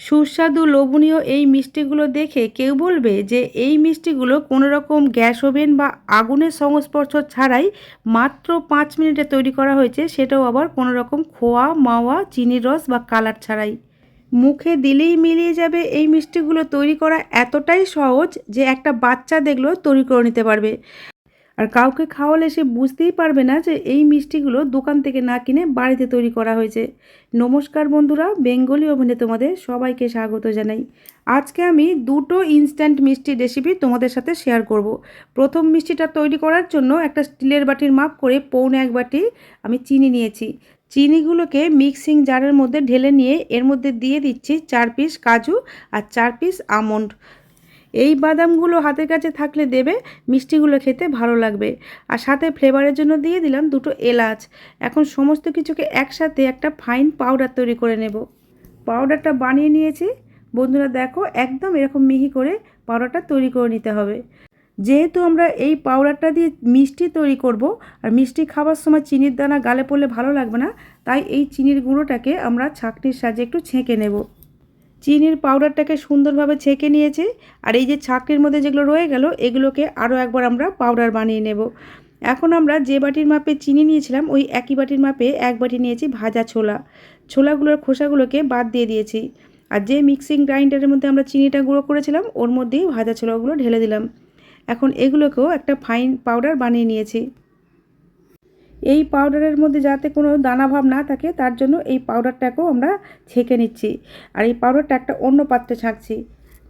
সুস্বাদু লোভনীয় এই মিষ্টিগুলো দেখে কেউ বলবে যে এই মিষ্টিগুলো কোনো রকম গ্যাস ওভেন বা আগুনের সংস্পর্শ ছাড়াই মাত্র পাঁচ মিনিটে তৈরি করা হয়েছে, সেটাও আবার কোনো রকম খোয়া, মাওয়া চিনির রস বা কালার ছাড়াই। মুখে দিলেই মিলিয়ে যাবে এই মিষ্টিগুলো তৈরি করা এতটাই সহজ যে একটা বাচ্চা দেখলেও তৈরি করে নিতে পারবে। আর কাউকে খাওয়ালে সে বুঝতেই পারবে না যে এই মিষ্টিগুলো দোকান থেকে না কিনে বাড়িতে তৈরি করা হয়েছে। নমস্কার বন্ধুরা, বেঙ্গলি ওভেনে তোমাদের সবাইকে স্বাগত জানাই। আজকে আমি দুটো ইনস্ট্যান্ট মিষ্টি রেসিপি তোমাদের সাথে শেয়ার করব। প্রথম মিষ্টিটা তৈরি করার জন্য একটা স্টিলের বাটির মাপ করে পৌনে এক বাটি আমি চিনি নিয়েছি। চিনিগুলোকে মিক্সিং জারের মধ্যে ঢেলে নিয়ে এর মধ্যে দিয়ে দিচ্ছি চার পিস কাজু আর চার পিস আমন্ড এই বাদামগুলো হাতের কাছে থাকলে দেবে, মিষ্টিগুলো খেতে ভালো লাগবে। আর সাথে ফ্লেভারের জন্য দিয়ে দিলাম দুটো এলাচ। এখন সমস্ত কিছুকে একসাথে একটা ফাইন পাউডার তৈরি করে নেব। পাউডারটা বানিয়ে নিয়েছি। বন্ধুরা দেখো, একদম এরকম মিহি করে পাউডারটা তৈরি করে নিতে হবে। যেহেতু আমরা এই পাউডারটা দিয়ে মিষ্টি তৈরি করব, আর মিষ্টি খাবার সময় চিনির দানা গালে পড়লে ভালো লাগবে না, তাই এই চিনির গুঁড়োটাকে আমরা ছাঁকনির সাহায্যে একটু ছেঁকে নেব। চিনির পাউডারটাকে সুন্দরভাবে ছেঁকে নিয়েছি আর এই যে ছাঁকনির মধ্যে যেগুলো রয়ে গেল, এগুলোকে আরও একবার আমরা পাউডার বানিয়ে নেব। এখন আমরা যে বাটির মাপে চিনি নিয়েছিলাম, ওই একই বাটির মাপে এক বাটি নিয়েছি ভাজা ছোলা। ছোলাগুলোর খোসাগুলোকে বাদ দিয়ে দিয়েছি। আর যে মিক্সিং গ্রাইন্ডারের মধ্যে আমরা চিনিটা গুঁড়ো করেছিলাম, ওর মধ্যেই ভাজা ছোলাগুলো ঢেলে দিলাম। এখন এগুলোকেও একটা ফাইন পাউডার বানিয়ে নিয়েছি। এই পাউডারের মধ্যে যাতে কোনো দানাভাব না থাকে, তার জন্য এই পাউডারটাকেও আমরা ছেঁকে নিচ্ছি। আর এই পাউডারটা একটা অন্য পাত্রে ছাঁকছি।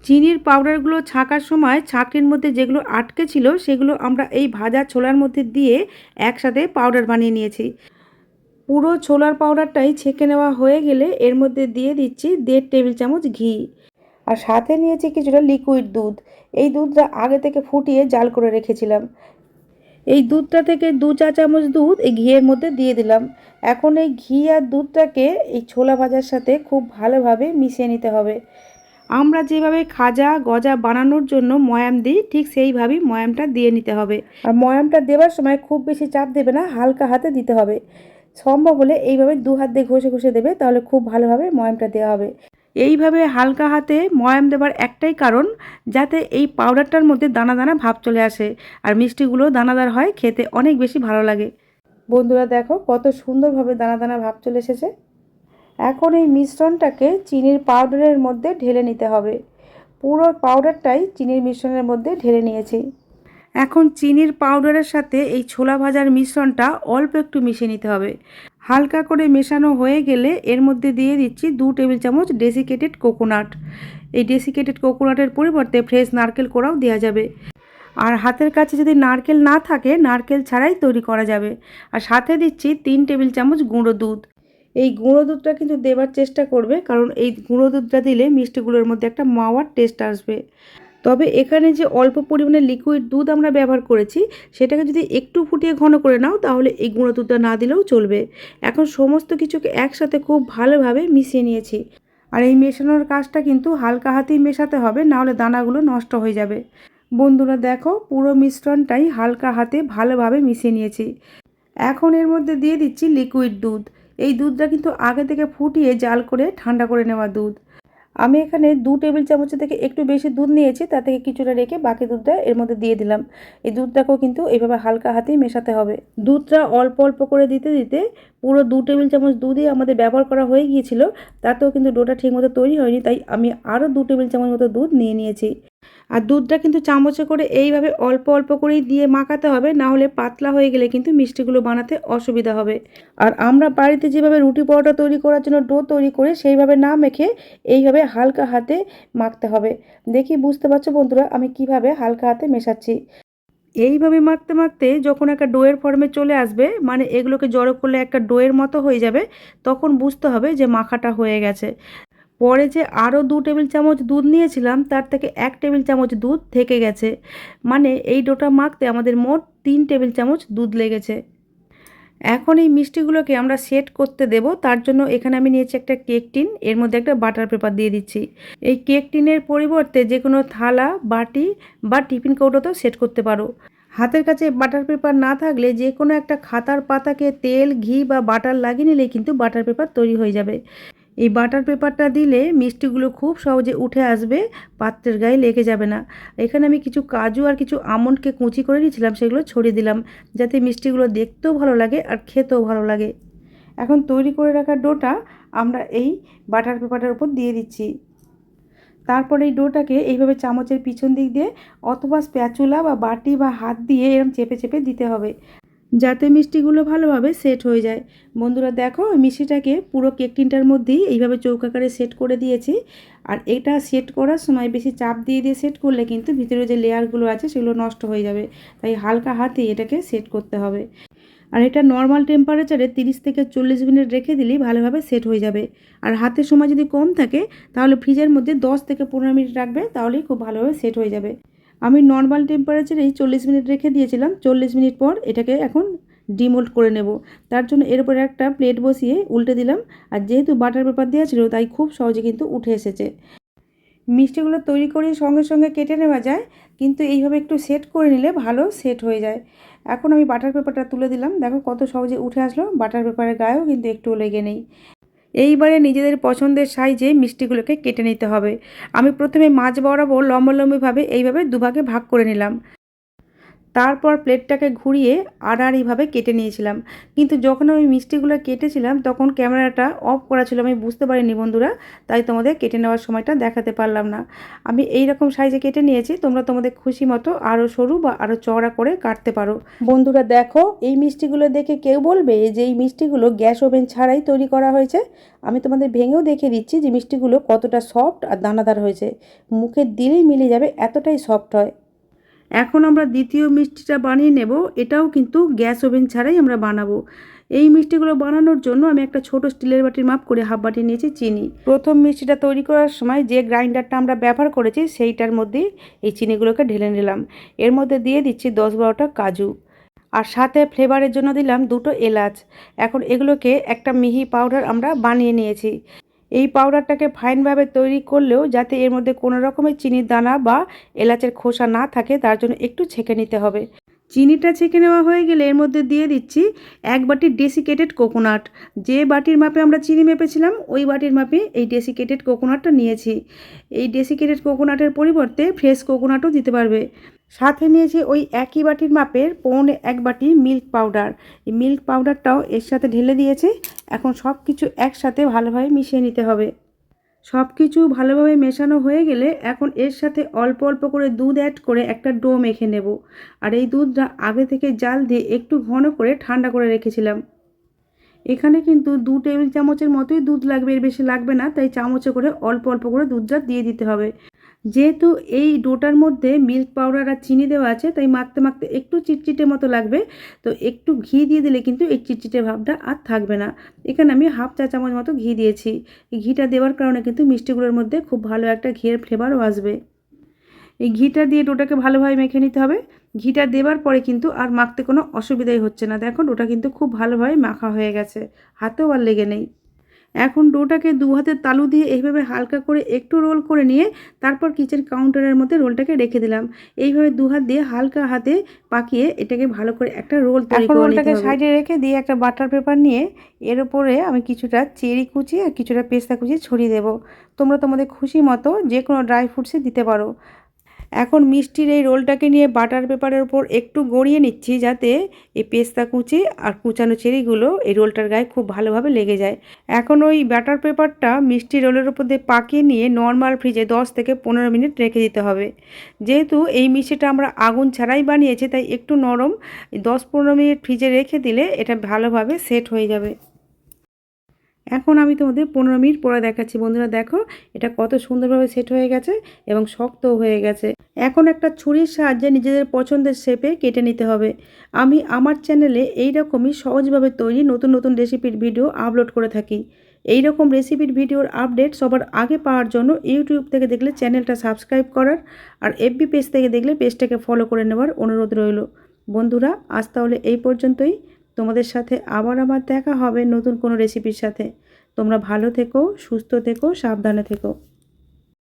চিনির পাউডারগুলো ছাঁকার সময় ছাঁকনির মধ্যে যেগুলো আটকে ছিল, সেগুলো আমরা এই ভাজা ছোলার মধ্যে দিয়ে একসাথে পাউডার বানিয়ে নিয়েছি। পুরো ছোলার পাউডারটাই ছেঁকে নেওয়া হয়ে গেলে এর মধ্যে দিয়ে দিচ্ছি দেড় টেবিল চামচ ঘি। আর সাথে নিয়েছি কিছুটা লিকুইড দুধ। এই দুধটা আগে থেকে ফুটিয়ে জাল করে রেখেছিলাম। এই দুধটা থেকে দু চা চামচ দুধ এই ঘিয়ের মধ্যে দিয়ে দিলাম। এখন এই ঘি আর দুধটাকে এই ছোলা ভাজার সাথে খুব ভালোভাবে মিশিয়ে নিতে হবে। আমরা যেভাবে খাজা গজা বানানোর জন্য ময়াম দিই, ঠিক সেইভাবেই ময়ামটা দিয়ে নিতে হবে। আর ময়ামটা দেওয়ার সময় খুব বেশি চাপ দেবে না, হালকা হাতে দিতে হবে। সম্ভব হলে এইভাবে দু হাত দিয়ে ঘষে ঘষে দেবে, তাহলে খুব ভালোভাবে ময়ামটা দেওয়া হবে। এইভাবে হালকা হাতে ময়াম দেবার একটাই কারণ, যাতে এই পাউডারটার মধ্যে দানা দানা ভাব চলে আসে। আর মিষ্টিগুলো দানাদার হয়, খেতে অনেক বেশি ভালো লাগে। বন্ধুরা দেখো, কত সুন্দরভাবে দানা দানা ভাব চলে এসেছে। এখন এই মিশ্রণটাকে চিনির পাউডারের মধ্যে ঢেলে নিতে হবে। পুরো পাউডারটাই চিনির মিশ্রণের মধ্যে ঢেলে নিয়েছি। এখন চিনির পাউডারের সাথে এই ছোলা ভাজার মিশ্রণটা অল্প একটু মিশিয়ে নিতে হবে। হালকা করে মেশানো হয়ে গেলে এর মধ্যে দিয়ে দিচ্ছি দু টেবিল চামচ ডেসিকেটেড কোকোনাট। এই ডেসিকেটেড কোকোনাটের পরিবর্তে ফ্রেশ নারকেল কোড়াও দেওয়া যাবে। আর হাতের কাছে যদি নারকেল না থাকে, নারকেল ছাড়াই তৈরি করা যাবে। আর সাথে দিচ্ছি তিন টেবিল চামচ গুঁড়ো দুধ। এই গুঁড়ো দুধটা কিন্তু দেবার চেষ্টা করবে, কারণ এই গুঁড়ো দুধটা দিলে মিষ্টিগুলোর মধ্যে একটা মাওয়ার টেস্ট আসবে। তবে এখানে যে অল্প পরিমাণে লিকুইড দুধ আমরা ব্যবহার করেছি, সেটাকে যদি একটু ফুটিয়ে ঘন করে নাও, তাহলে এই গুঁড়ো দুধটা না দিলেও চলবে। এখন সমস্ত কিছুকে একসাথে খুব ভালোভাবে মিশিয়ে নিয়েছি। আর এই মেশানোর কাজটা কিন্তু হালকা হাতেই মেশাতে হবে, নাহলে দানাগুলো নষ্ট হয়ে যাবে। বন্ধুরা দেখো, পুরো মিশ্রণটাই হালকা হাতে ভালোভাবে মিশিয়ে নিয়েছি। এখন এর মধ্যে দিয়ে দিচ্ছি লিকুইড দুধ। এই দুধটা কিন্তু আগে থেকে ফুটিয়ে জাল করে ঠান্ডা করে নেওয়া দুধ। আমি এখানে দু টেবিল চামচের থেকে একটু বেশি দুধ নিয়েছি তা থেকে কিছুটা রেখে বাকি দুধটা এর মধ্যে দিয়ে দিলাম। এই দুধটাকেও কিন্তু এইভাবে হালকা হাতেই মেশাতে হবে। দুধটা অল্প অল্প করে দিতে দিতে পুরো দু টেবিল চামচ দুধই আমাদের ব্যবহার করা হয়ে গিয়েছিল। তাতেও কিন্তু ডোটা ঠিকমতো তৈরি হয়নি, তাই আমি আরও দু টেবিল চামচ মতো দুধ নিয়ে নিয়েছি। আর দুধটা কিন্তু চামচে করে এইভাবে অল্প অল্প করেই দিয়ে মাখাতে হবে, না হলে পাতলা হয়ে গেলে কিন্তু মিষ্টিগুলো বানাতে অসুবিধা হবে। আর আমরা বাড়িতে যেভাবে রুটি পরোটা তৈরি করার জন্য ডো তৈরি করে সেইভাবে না মেখে এইভাবে হালকা হাতে মাখতে হবে। দেখি বুঝতে পারছ বন্ধুরা আমি কীভাবে হালকা হাতে মেশাচ্ছি। এইভাবে মাখতে মাখতে যখন একটা ডোয়ের ফর্মে চলে আসবে মানে এগুলোকে জড়ো করলে একটা ডোয়ের মতো হয়ে যাবে, তখন বুঝতে হবে যে মাখাটা হয়ে গেছে। পরে যে আরও দু টেবিল চামচ দুধ নিয়েছিলাম, তার থেকে এক টেবিল চামচ দুধ থেকে গেছে। মানে এই ডোটা মাখতে আমাদের মোট তিন টেবিল চামচ দুধ লেগেছে। এখন এই মিষ্টিগুলোকে আমরা সেট করতে দেব। তার জন্য এখানে আমি নিয়েছি একটা কেক টিন, এর মধ্যে একটা বাটার পেপার দিয়ে দিচ্ছি। এই কেক টিনের পরিবর্তে যে কোনো থালা, বাটি বা টিফিন কৌটোতেও সেট করতে পারো। হাতের কাছে বাটার পেপার না থাকলে যে কোনো একটা খাতার পাতাকে তেল, ঘি বা বাটার লাগিয়ে নিলেই কিন্তু বাটার পেপার তৈরি হয়ে যাবে। এই বাটার পেপারটা দিলে মিষ্টিগুলো খুব সহজে উঠে আসবে, পাত্রের গায়ে লেগে যাবে না। এখানে আমি কিছু কাজু আর কিছু আমন্ডকে কুচি করে নিয়েছিলাম, সেগুলো ছড়িয়ে দিলাম, যাতে মিষ্টিগুলো দেখতেও ভালো লাগে আর খেতেও ভালো লাগে। এখন তৈরি করে রাখা ডোটা আমরা এই বাটার পেপারটার উপর দিয়ে দিচ্ছি। তারপর এই ডোটাকে এইভাবে চামচের পিছন দিক দিয়ে অথবা স্প্যাচুলা বা বাটি বা হাত দিয়ে এরকম চেপে চেপে দিতে হবে। যাতে মিষ্টিগুলো ভালোভাবে সেট হয়ে যায়। বন্ধুরা দেখো মিষ্টিটাকে পুরো কেক টিনটার মধ্যেই এইভাবে চৌকাকারে সেট করে দিয়েছি। আর এটা সেট করার সময় বেশি চাপ দিয়ে দিয়ে সেট করলে কিন্তু ভিতরে যে লেয়ারগুলো আছে সেগুলো নষ্ট হয়ে যাবে। তাই হালকা হাতে এটাকে সেট করতে হবে। আর এটা নর্মাল টেম্পারেচারে তিরিশ থেকে চল্লিশ মিনিট রেখে দিলেই ভালোভাবে সেট হয়ে যাবে। আর হাতের সময় যদি কম থাকে, তাহলে ফ্রিজের মধ্যে দশ থেকে পনেরো মিনিট রাখবে, তাহলেই খুব ভালোভাবে সেট হয়ে যাবে। আমি নর্মাল টেম্পারেচারেই চল্লিশ মিনিট রেখে দিয়েছিলাম। চল্লিশ মিনিট পর এটাকে এখন ডিমোল্ড করে নেব। তার জন্য এর উপরে একটা প্লেট বসিয়ে উল্টে দিলাম। আর যেহেতু বাটার পেপার দেওয়া ছিল, তাই খুব সহজে কিন্তু উঠে এসেছে। মিষ্টিগুলো তৈরি করে সঙ্গে সঙ্গে কেটে নেওয়া যায়, কিন্তু এইভাবে একটু সেট করে নিলে ভালো সেট হয়ে যায়। এখন আমি বাটার পেপারটা তুলে দিলাম। দেখো কত সহজে উঠে আসলো। বাটার পেপারের গায়েও কিন্তু একটু লেগে নেই। এইবারে নিজেদের পছন্দের সাইজে মিষ্টিগুলোকে কেটে নিতে হবে। আমি প্রথমে মাছ বরাবর লম্বালম্বিভাবে এইভাবে দুভাগে ভাগ করে নিলাম। তারপর প্লেটটাকে ঘুরিয়ে আড়াআড়িভাবে কেটে নিয়েছিলাম। কিন্তু যখন আমি মিষ্টিগুলো কেটেছিলাম, তখন ক্যামেরাটা অফ করা ছিল। আমি বুঝতে পারিনি বন্ধুরা, তাই তোমাদের কেটে নেওয়ার সময়টা দেখাতে পারলাম না। আমি এই রকম সাইজে কেটে নিয়েছি, তোমরা তোমাদের খুশি মতো আরও সরু বা আরও চওড়া করে কাটতে পারো। বন্ধুরা দেখো, এই মিষ্টিগুলো দেখে কেউ বলবে যে এই মিষ্টিগুলো গ্যাস ওভেন ছাড়াই তৈরি করা হয়েছে। আমি তোমাদের ভেঙেও দেখে দিচ্ছি যে মিষ্টিগুলো কতটা সফট আর দানাদার হয়েছে। মুখে দিলেই মিলে যাবে, এতটাই সফট হয়। এখন আমরা দ্বিতীয় মিষ্টিটা বানিয়ে নেব। এটাও কিন্তু গ্যাস ওভেন ছাড়াই আমরা বানাবো। এই মিষ্টিগুলো বানানোর জন্য আমি একটা ছোট স্টিলের বাটির মাপ করে হাফ বাটি নিয়েছি চিনি। প্রথম মিষ্টিটা তৈরি করার সময় যে গ্রাইন্ডারটা আমরা ব্যবহার করেছি, সেইটার মধ্যে এই চিনিগুলোকে ঢেলে নিলাম। এর মধ্যে দিয়ে দিচ্ছি দশ বারোটা কাজু। আর সাথে ফ্লেভারের জন্য দিলাম দুটো এলাচ। এখন এগুলোকে একটা মিহি পাউডার আমরা বানিয়ে নিয়েছি। এই পাউডারটাকে ফাইনভাবে তৈরি করলেও যাতে এর মধ্যে কোনো রকমের চিনির দানা বা এলাচের খোসা না থাকে, তার জন্য একটু ছেঁকে নিতে হবে। চিনিটা ছেঁকে নেওয়া হয়ে গেলে এর মধ্যে দিয়ে দিচ্ছি এক বাটি ডেসিকেটেড কোকোনাট যে বাটির মাপে আমরা চিনি মেপেছিলাম, ওই বাটির মাপে এই ডেসিকেটেড কোকোনাটটা নিয়েছি। এই ডেসিকেটেড কোকোনাটের পরিবর্তে ফ্রেশ কোকোনাটও দিতে পারবে। সাথে নিয়েছি ওই একই বাটির মাপের পৌনে এক বাটি মিল্ক পাউডার। এই মিল্ক পাউডারটাও এর সাথে ঢেলে দিয়েছে। এখন সব কিছু একসাথে ভালোভাবে মিশিয়ে নিতে হবে। সব কিছু ভালোভাবে মেশানো হয়ে গেলে এখন এর সাথে অল্প অল্প করে দুধ অ্যাড করে একটা ডো মেখে নেব। আর এই দুধটা আগে থেকে জাল দিয়ে একটু ঘন করে ঠান্ডা করে রেখেছিলাম। এখানে কিন্তু দু টেবিল চামচের মতোই দুধ লাগবে, এর বেশি লাগবে না, তাই চামচে করে অল্প অল্প করে দুধটা দিয়ে দিতে হবে। যেহেতু এই ডোটার মধ্যে মিল্ক পাউডার আর চিনি দেওয়া আছে, তাই মাখতে মাখতে একটু চিটচিটে মতো লাগবে। তো একটু ঘি দিয়ে দিলে কিন্তু এই চিটচিটে ভাবটা আর থাকবে না। এখানে আমি হাফ চা চামচ মতো ঘি দিয়েছি। এই ঘিটা দেওয়ার কারণে কিন্তু মিষ্টিগুলোর মধ্যে খুব ভালো একটা ঘিয়ের ফ্লেভারও আসবে। এই ঘিটা দিয়ে ডোটাকে ভালোভাবে মেখে নিতে হবে। ঘিটা দেওয়ার পরে কিন্তু আর মাখতে কোনো অসুবিধাই হচ্ছে না। দেখো ডোটা কিন্তু খুব ভালোভাবে মাখা হয়ে গেছে। হাতেও আর লেগে নেই। এখন ডোটাকে দু হাতের তালু দিয়ে এইভাবে হালকা করে একটু রোল করে নিয়ে তারপর কিচেন কাউন্টারের মধ্যে রোলটাকে রেখে দিলাম। এইভাবে দু হাত দিয়ে হালকা হাতে পাকিয়ে এটাকে ভালো করে একটা রোল তৈরি করে রোলটাকে সাইডে রেখে দিয়ে একটা বাটার পেপার নিয়ে এর উপরে আমি কিছুটা চেরি কুচি আর কিছুটা পেস্তা কুচি ছড়িয়ে দেবো। তোমরা তোমাদের খুশি মতো যে কোনো ড্রাই ফ্রুটসে দিতে পারো। এখন মিষ্টির এই রোলটাকে নিয়ে বাটার পেপারের ওপর একটু গড়িয়ে নিচ্ছি যাতে এই পেস্তা কুচি আর কুচানো চেরিগুলো এই রোলটার গায়ে খুব ভালোভাবে লেগে যায়। এখন ওই বাটার পেপারটা মিষ্টি রোলের ওপর দিয়ে পাকিয়ে নিয়ে নর্মাল ফ্রিজে দশ থেকে পনেরো মিনিট রেখে দিতে হবে। যেহেতু এই মিষ্টিটা আমরা আগুন ছাড়াই বানিয়েছি, তাই একটু নরম দশ পনেরো মিনিট ফ্রিজে রেখে দিলে এটা ভালোভাবে সেট হয়ে যাবে। এখন আমি তোমাদের পনেরো মিনিট পরে দেখাচ্ছি। বন্ধুরা দেখো, এটা কত সুন্দরভাবে সেট হয়ে গেছে এবং শক্তও হয়ে গেছে। এখন একটা ছুরির সাহায্যে নিজেদের পছন্দের শেপে কেটে নিতে হবে। আমি আমার চ্যানেলে এই রকমই সহজভাবে তৈরি নতুন নতুন রেসিপির ভিডিও আপলোড করে থাকি। এই রকম রেসিপির ভিডিওর আপডেট সবার আগে পাওয়ার জন্য ইউটিউব থেকে দেখলে চ্যানেলটা সাবস্ক্রাইব করার আর এফবি পেজ থেকে দেখলে পেজটাকে ফলো করে নেওয়ার অনুরোধ রইল। বন্ধুরা, আজ তাহলে এই পর্যন্তই। তোমাদের সাথে আবার আবার দেখা হবে নতুন কোনো রেসিপির সাথে। তোমরা ভালো থেকো, সুস্থ থেকো, সাবধানে থেকো।